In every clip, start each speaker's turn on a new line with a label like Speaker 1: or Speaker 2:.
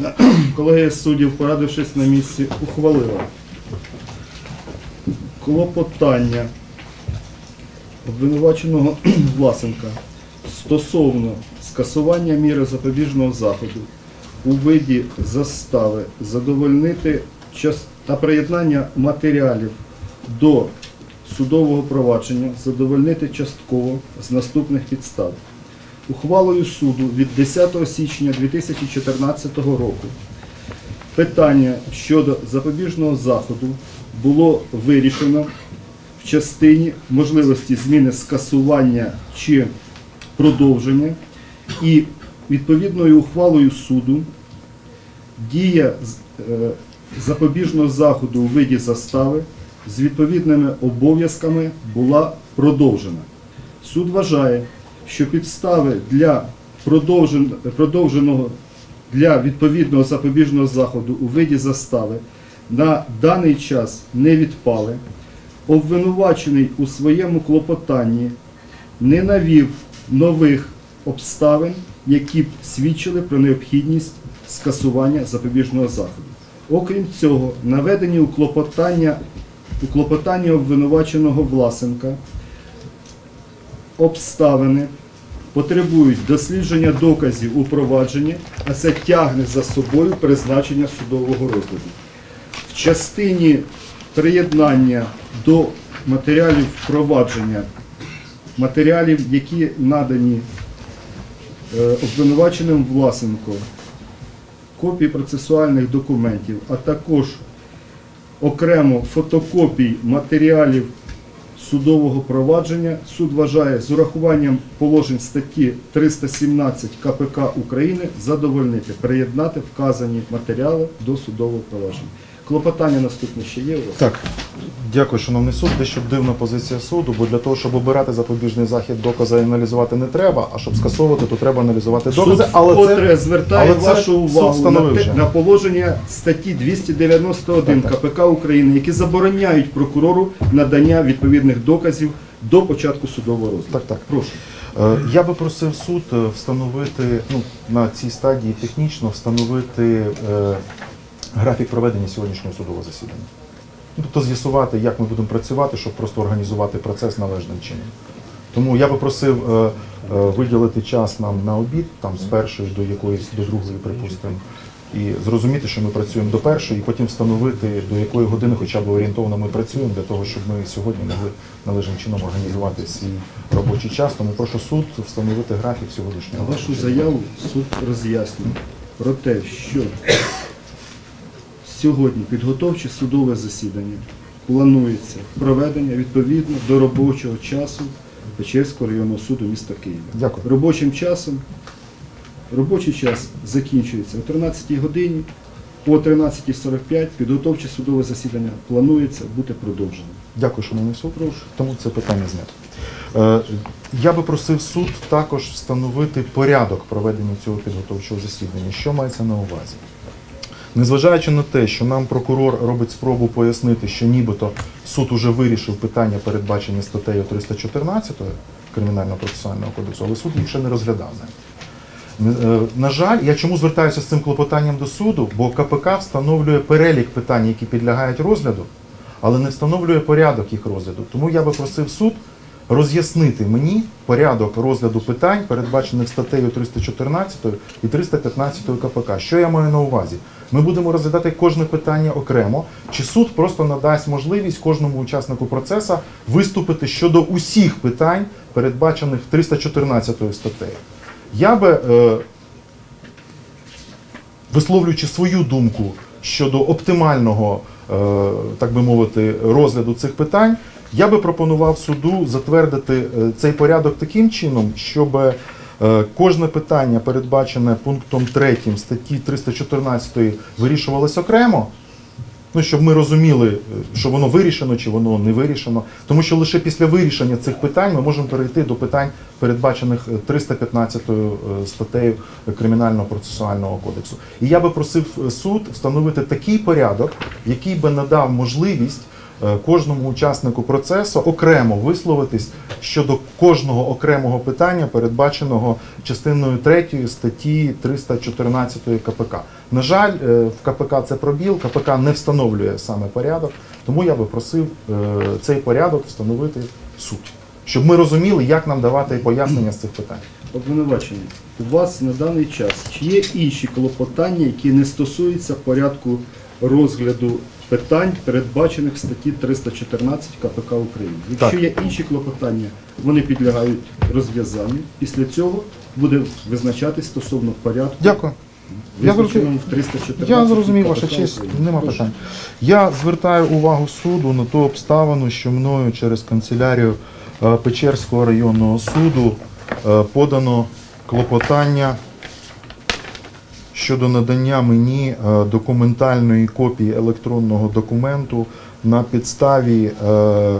Speaker 1: Колегія суддів, порадившись на місці, ухвалила клопотання обвинуваченого Власенка стосовно скасування міри запобіжного заходу у виді застави задовольнити та приєднання матеріалів до судового провадження задовольнити частково з наступних підстав. Ухвалою суду від 10 січня 2014 року питання щодо запобіжного заходу було вирішено в частині можливості зміни скасування чи продовження і відповідною ухвалою суду дія е, запобіжного заходу у виді застави з відповідними обов'язками була продовжена. Суд вважає, що підстави для продовженого для відповідного запобіжного заходу у виді застави на даний час не відпали. Обвинувачений у своєму клопотанні не навів нових обставин, які б свідчили про необхідність скасування запобіжного заходу. Окрім цього, наведені у клопотання, у клопотанні обвинуваченого Власенка обставини потребують дослідження доказів у провадженні, а це тягне за собою призначення судового розгляду. В частині приєднання до матеріалів провадження, матеріалів, які надані е, обвинуваченим Власенко, копії процесуальних документів, а також окремо фотокопій матеріалів судового провадження суд вважає з урахуванням положень статті 317 КПК України задовольнити, приєднати вказані матеріали до судового провадження. Клопотання наступне ще є у вас?
Speaker 2: Так, дякую, шановний суд. Дещо дивна позиція суду, бо для того, щоб обирати запобіжний захід, докази аналізувати не треба, а щоб скасовувати, то треба аналізувати докази.
Speaker 1: Суд вкотре звертає
Speaker 2: але це
Speaker 1: вашу увагу на, те- на положення статті 291
Speaker 2: Так, так.
Speaker 1: КПК України, які забороняють прокурору надання відповідних доказів до початку судового розгляду.
Speaker 2: Так, так.
Speaker 1: Прошу.
Speaker 2: Е, Я би просив суд е, встановити ну, на цій стадії технічно встановити е, графік проведення сьогоднішнього судового засідання. Ну, Тобто з'ясувати, як ми будемо працювати, щоб просто організувати процес належним чином. Тому я би просив е, е, виділити час нам на обід, там з першої до якоїсь до другої, припустимо, і зрозуміти, що ми працюємо до першої, і потім встановити, до якої години хоча б орієнтовно ми працюємо, для того, щоб ми сьогодні могли належним чином організувати свій робочий час. Тому прошу суд встановити графік сьогоднішнього.
Speaker 1: Вашу заяву суд роз'яснює про те, що сьогодні підготовче судове засідання планується проведення відповідно до робочого часу Печерського районного суду міста Києва.
Speaker 2: Дякую.
Speaker 1: Робочим часом робочий час закінчується о 13 годині. По 13.45 підготовче судове засідання планується бути продовженим.
Speaker 2: Дякую, шановний суд. Тому це питання знято. Е, Я би просив суд також встановити порядок проведення цього підготовчого засідання. Що мається на увазі? Незважаючи на те, що нам прокурор робить спробу пояснити, що нібито суд уже вирішив питання, передбачені статтею 314 Кримінального процесуального кодексу, але суд їх ще не розглядав. Е, На жаль, я чому звертаюся з цим клопотанням до суду, бо КПК встановлює перелік питань, які підлягають розгляду, але не встановлює порядок їх розгляду. Тому я би просив суд роз'яснити мені порядок розгляду питань, передбачених статтею 314 і 315 КПК. Що я маю на увазі? Ми будемо розглядати кожне питання окремо, чи суд просто надасть можливість кожному учаснику процесу виступити щодо усіх питань, передбачених 314 статтею. Я би е, висловлюючи свою думку щодо оптимального, е, так би мовити, розгляду цих питань, я би пропонував суду затвердити е, цей порядок таким чином, щоб кожне питання, передбачене пунктом 3 статті 314, вирішувалось окремо. Ну, щоб ми розуміли, е, що воно вирішено чи воно не вирішено. Тому що лише після вирішення цих питань ми можемо перейти до питань, передбачених е, 315 е, статтею Кримінального процесуального кодексу. І я би просив е, суд встановити такий порядок, який би надав можливість е, кожному учаснику процесу окремо висловитись щодо кожного окремого питання, передбаченого частиною 3 статті 314 КПК. На жаль, е, в КПК це пробіл, КПК не встановлює саме порядок, тому я би просив е, цей порядок встановити суд, щоб ми розуміли, як нам давати пояснення з цих питань.
Speaker 1: Обвинувачення. У вас на даний час чи є інші клопотання, які не стосуються порядку розгляду питань, передбачених в статті 314 КПК України? Якщо є інші клопотання, вони підлягають розв'язанню. Після цього буде визначатись стосовно порядку.
Speaker 2: Дякую. Я
Speaker 1: визначеному в 314
Speaker 2: Я зрозумів, ваша честь, нема питань. Я звертаю увагу суду на ту обставину, що мною через канцелярію е, Печерського районного суду е, подано клопотання щодо надання мені е, документальної копії електронного документу на підставі е,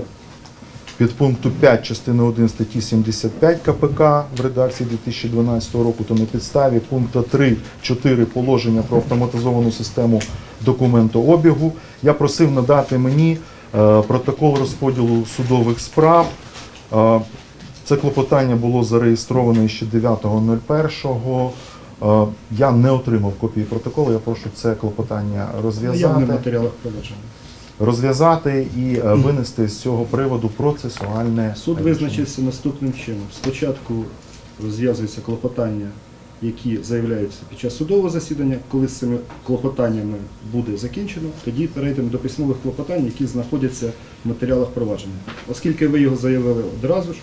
Speaker 2: підпункту 5 частини 1 статті 75 КПК в редакції 2012 року та на підставі пункту 3.4 положення про автоматизовану систему документообігу я просив надати мені е, протокол розподілу судових справ. Це клопотання було зареєстровано ще 9.01. Е, Я не отримав копії протоколу. Я прошу це клопотання розв'язати
Speaker 1: матеріалах провадження.
Speaker 2: розв'язати і е, винести з цього приводу процесуальне
Speaker 1: Суд визначився наступним чином. Спочатку розв'язуються клопотання, які заявляються під час судового засідання. Коли з цими клопотаннями буде закінчено, тоді перейдемо до письмових клопотань, які знаходяться в матеріалах провадження. Оскільки ви його заявили одразу ж,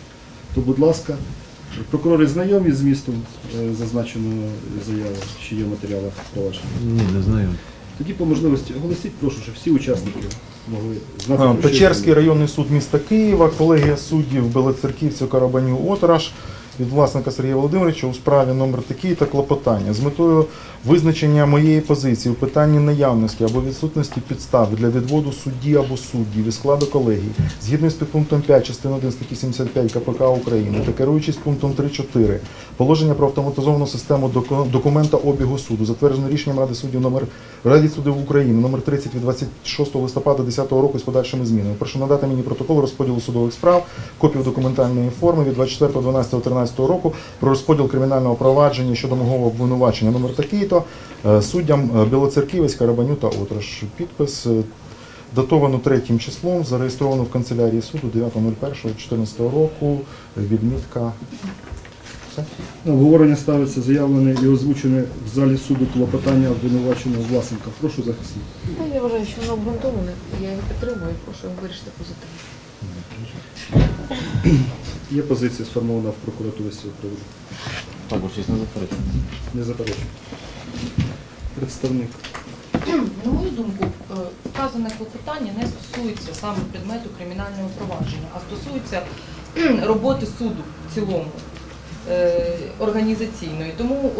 Speaker 1: то, будь ласка, прокурори знайомі з містом е, зазначеної заяви, що є в матеріалах провадження.
Speaker 3: Ні, не знаю.
Speaker 1: Тоді по можливості оголосіть, прошу, щоб всі учасники могли знати.
Speaker 2: А, Печерський районний суд міста Києва, колегія суддів Белоцерківців, Карабанів, Отраш від власника Сергія Володимировича у справі номер такий та клопотання з метою визначення моєї позиції у питанні наявності або відсутності підстав для відводу судді або суддів із складу колегії згідно з підпунктом 5 частини 1 статті 75 КПК України та керуючись пунктом 3.4 положення про автоматизовану систему доку- документа обігу суду, затверджено рішенням Ради суддів номер Раді суддів України номер 30 від 26 листопада 2010 року з подальшими змінами. Прошу надати мені протокол розподілу судових справ, копію документальної форми від 24.12.13 року про розподіл кримінального провадження щодо мого обвинувачення номер такий-то е, суддям е, Білоцерківець, Карабаню та Отраш. Підпис е, датовано третім числом, зареєстровано в канцелярії суду 9.01.14 року. Відмітка. Все.
Speaker 1: На обговорення ставиться заявлене і озвучене в залі суду клопотання обвинуваченого власника. Прошу захисник.
Speaker 4: Ну, Я вважаю, що воно обґрунтоване. Я його підтримую і прошу вирішити позитивно.
Speaker 1: Є позиція сформована в прокуратурі з цього приводу.
Speaker 3: Так, бо чесно заперечую.
Speaker 1: Не заперечую. Представник.
Speaker 5: На мою думку, е, вказане клопотання не стосується саме предмету кримінального провадження, а стосується роботи суду в цілому е, організаційної. Тому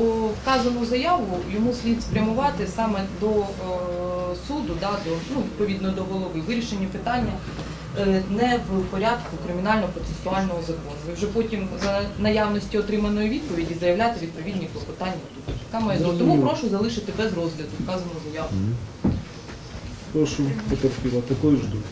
Speaker 5: вказану заяву йому слід спрямувати саме до е, суду, да, до, ну, відповідно до голови, вирішення питання е, не в порядку кримінально-процесуального закону. Ви вже потім за наявності отриманої відповіді заявляти відповідні клопотання тут. Така моя думка. Тому прошу залишити без розгляду вказану заяву.
Speaker 1: Прошу потерпіла такої ж думки.